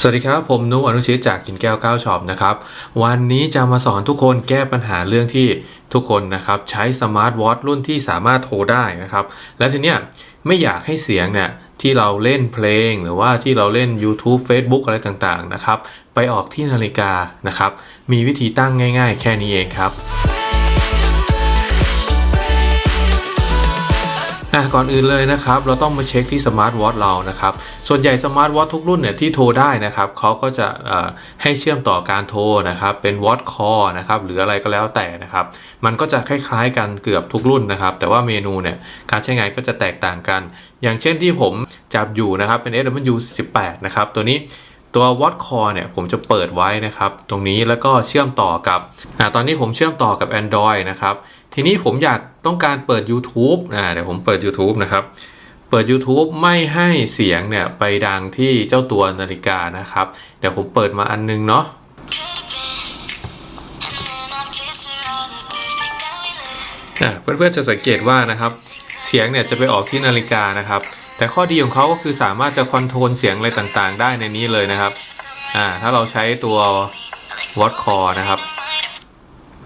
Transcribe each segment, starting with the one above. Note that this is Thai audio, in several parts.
สวัสดีครับ ผมนุอนุชิตจากกินแก้วก้าวช็อปนะครับ วันนี้จะมาสอนทุกคนแก้ปัญหาเรื่องที่ทุกคนนะครับ ใช้สมาร์ทวอทรุ่นที่สามารถโทรได้นะครับ และทีเนี้ยไม่อยากให้เสียงเนี่ยที่เราเล่นเพลงหรือว่าที่เราเล่น YouTube Facebook อะไรต่างๆนะครับ ไปออกที่นาฬิกานะครับ มีวิธีตั้งง่าย ๆ แค่นี้เองครับ อะก่อนอื่นเลยนะครับ เราต้องมาเช็คที่สมาร์ทวอทเรานะครับ ส่วนใหญ่สมาร์ทวอททุกรุ่นเนี่ยที่โทรได้นะครับเขาก็จะให้เชื่อมต่อการโทรนะครับ เป็นวอทคอนะครับหรืออะไรก็แล้วแต่นะครับ มันก็จะคล้ายๆกันเกือบทุกรุ่นนะครับ แต่ว่าเมนูเนี่ยการใช้งานก็จะแตกต่างกัน อย่างเช่นที่ผมจับอยู่นะครับเป็น SW18 นะครับตัวนี้ตัว w a t Core เนี่ยผมจะเปิดไว้นะครับ ตรงนี้แล้วก็เชื่อมต่อกับอตอนนี้ผมเชื่อมต่อกับ Android นะครับ ทีนี้ผมอยากต้องการเปิด YouTube อ่าเดี๋ยวผมเปิด YouTube นะครับ เปิด YouTube ไม่ให้เสียงเนี่ยไปดังที่เจ้าตัวนาฬิกานะครับ เดี๋ยวผมเปิดมาอันนึงเนาะเพื่อนๆจะสังเกตว่านะครับเสียงเนี่ยจะไปออกที่นาฬิกานะครับ แต่ข้อดีของเขาก็คือสามารถจะคอนโทรลเสียงอะไรต่างๆ ได้ในนี้เลยนะครับอ่าถ้าเราใช้ตัว w a t Core นะครับ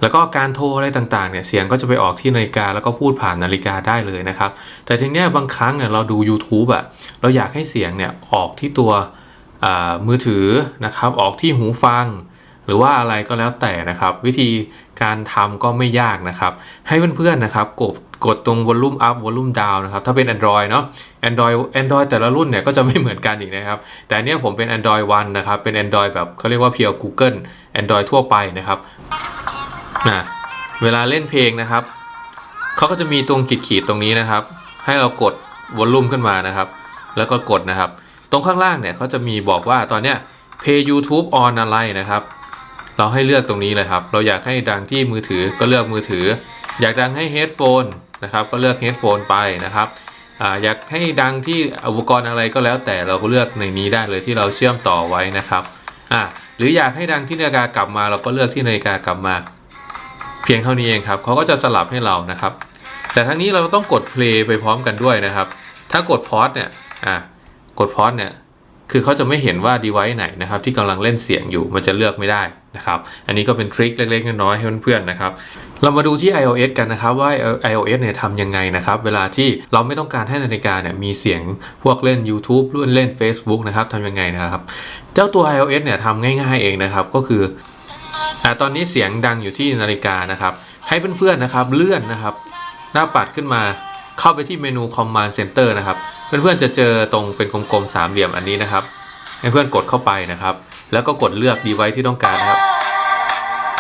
แล้วก็การโทรอะไรต่างๆเนี่ยเสียงก็จะไปออกที่นาฬิกาแล้วก็พูดผ่านนาฬิกาได้เลยนะครับ แต่ทีเนี้ยบางครั้งเนี่ยเราดู YouTube อะเราอยากให้เสียงเนี่ยออกที่ตัวมือถือนะครับออกที่หูฟัง หรือว่าอะไรก็แล้วแต่นะครับ วิธีการทำก็ไม่ยากนะครับ ให้เพื่อนๆนะครับกดกดตรง volume up volume down นะครับ ถ้าเป็น Android เนาะ Android Android แต่ละรุ่นเนี่ยก็จะไม่เหมือนกันอีกนะครับ แต่อันเนี้ยผมเป็น Android 1 นะครับ เป็น Android แบบเขาเรียกว่าเพียว Google Android ทั่วไปนะครับ นะเวลาเล่นเพลงนะครับเขาก็จะมีตรงขีดๆตรงนี้นะครับ ให้เรากดวอลลุ่มขึ้นมานะครับ แล้วก็กดนะครับ ตรงข้างล่างเนี่ยเขาจะมีบอกว่าตอนเนี้ย Pay YouTube on อะไรนะครับ เราให้เลือกตรงนี้เลยครับ เราอยากให้ดังที่มือถือก็เลือกมือถือ อยากดังให้เฮดโฟนนะครับ ก็เลือกเฮดโฟนไปนะครับออยากให้ดังที่อุปกรณ์อะไรก็แล้วแต่เราก็เลือกในนี้ได้เลยที่เราเชื่อมต่อไว้นะครับหรืออยากให้ดังที่นาฬิกากลับมาเราก็เลือกที่นาฬิกากลับมา เพียงเท่านี้เองครับเขาก็จะสลับให้เรานะครับ แต่ทั้งนี้เราต้องกดเพลย์ไปพร้อมกันด้วยนะครับ ถ้ากดพอสเนี่ยอ่ากดพอสเนี่ยคือเขาจะไม่เห็นว่า device ไหนนะครับ ที่กำลังเล่นเสียงอยู่มันจะเลือกไม่ได้นะครับ อันนี้ก็เป็นทริคเล็ก ๆ น้อยๆให้เพื่อนๆนะครับ เรามาดูที่ iOS กันนะครับว่า iOS เนี่ยทำยังไงนะครับ เวลาที่เราไม่ต้องการให้นาฬิกาเนี่ยมีเสียงพวกเล่น YouTube รุ่นเล่น Facebook นะครับทำยังไงนะครับ เจ้าตัว iOS เนี่ยทำง่าย ๆ เองนะครับ ก็คือ อ่าตอนนี้เสียงดังอยู่ที่นาฬิกานะครับ ให้เพื่อนๆนะครับเลื่อนนะครับ หน้าปัดขึ้นมาเข้าไปที่เมนู Command Center นะครับ เพื่อนๆจะเจอตรงเป็นกลมๆสามเหลี่ยมอันนี้นะครับ ให้เพื่อนกดเข้าไปนะครับ แล้วก็กดเลือก device ที่ต้องการนะครับ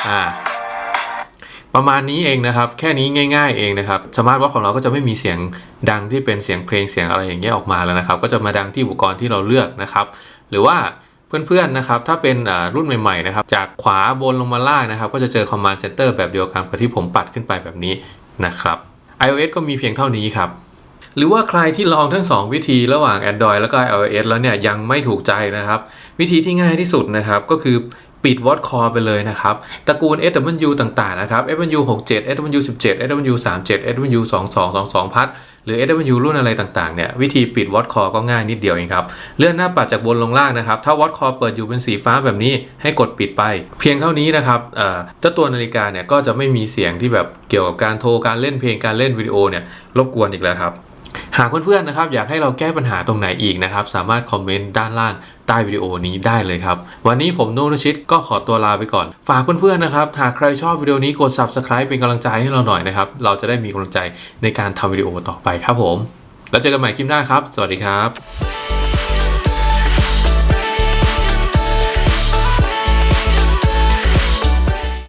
อ่าประมาณนี้เองนะครับ แค่นี้ง่าย ๆเองนะครับสมาร์ทวอทของเราก็จะไม่มีเสียงดังที่เป็นเสียงเพลงเสียงอะไรอย่างเงี้ยออกมาแล้วนะครับ ก็จะมาดังที่อุปกรณ์ที่เราเลือกนะครับ หรือว่า เพื่อนๆนะครับถ้าเป็นรุ่นใหม่ๆนะครับจากขวาบนลงมาล่างนะครับ ก็จะเจอ Command Center แบบเดียวกันกับที่ผมปัดขึ้นไปแบบนี้นะครับ iOS ก็มีเพียงเท่านี้ครับหรือว่าใครที่ลองทั้ง 2 วิธีระหว่าง Android แล้วก็ iOS แล้วเนี่ยยังไม่ถูกใจนะครับ วิธีที่ง่ายที่สุดนะครับก็คือปิด Watch Core ไปเลยนะครับ ตระกูล SW ต่างๆนะครับ SW 67 SW 17 SW 37 SW 22 22 พัด หรือ SW รุ่นอะไรต่างๆเนี่ยวิธีปิดวอตคอก็ง่ายนิดเดียวเองครับ เลื่อนหน้าปัดจากบนลงล่างนะครับ ถ้าวอตคอเปิดอยู่เป็นสีฟ้าแบบนี้ให้กดปิดไป เพียงเท่านี้นะครับเจ้าตัวนาฬิกาเนี่ยก็จะไม่มีเสียงที่แบบเกี่ยวกับการโทรการเล่นเพลงการเล่นวิดีโอเนี่ยรบกวนอีกแล้วครับ หากเพื่อนๆนะครับอยากให้เราแก้ปัญหาตรงไหนอีกนะครับ สามารถคอมเมนต์ด้านล่างใต้วิดีโอนี้ได้เลยครับ วันนี้ผมโนรชิตก็ขอตัวลาไปก่อน ฝากเพื่อนๆนะครับ หากใครชอบวิดีโอนี้กด subscribe เป็นกำลังใจให้เราหน่อยนะครับ เราจะได้มีกำลังใจในการทำวิดีโอต่อไปครับผม แล้วเจอกันใหม่คลิปหน้าครับ สวัสดีครับ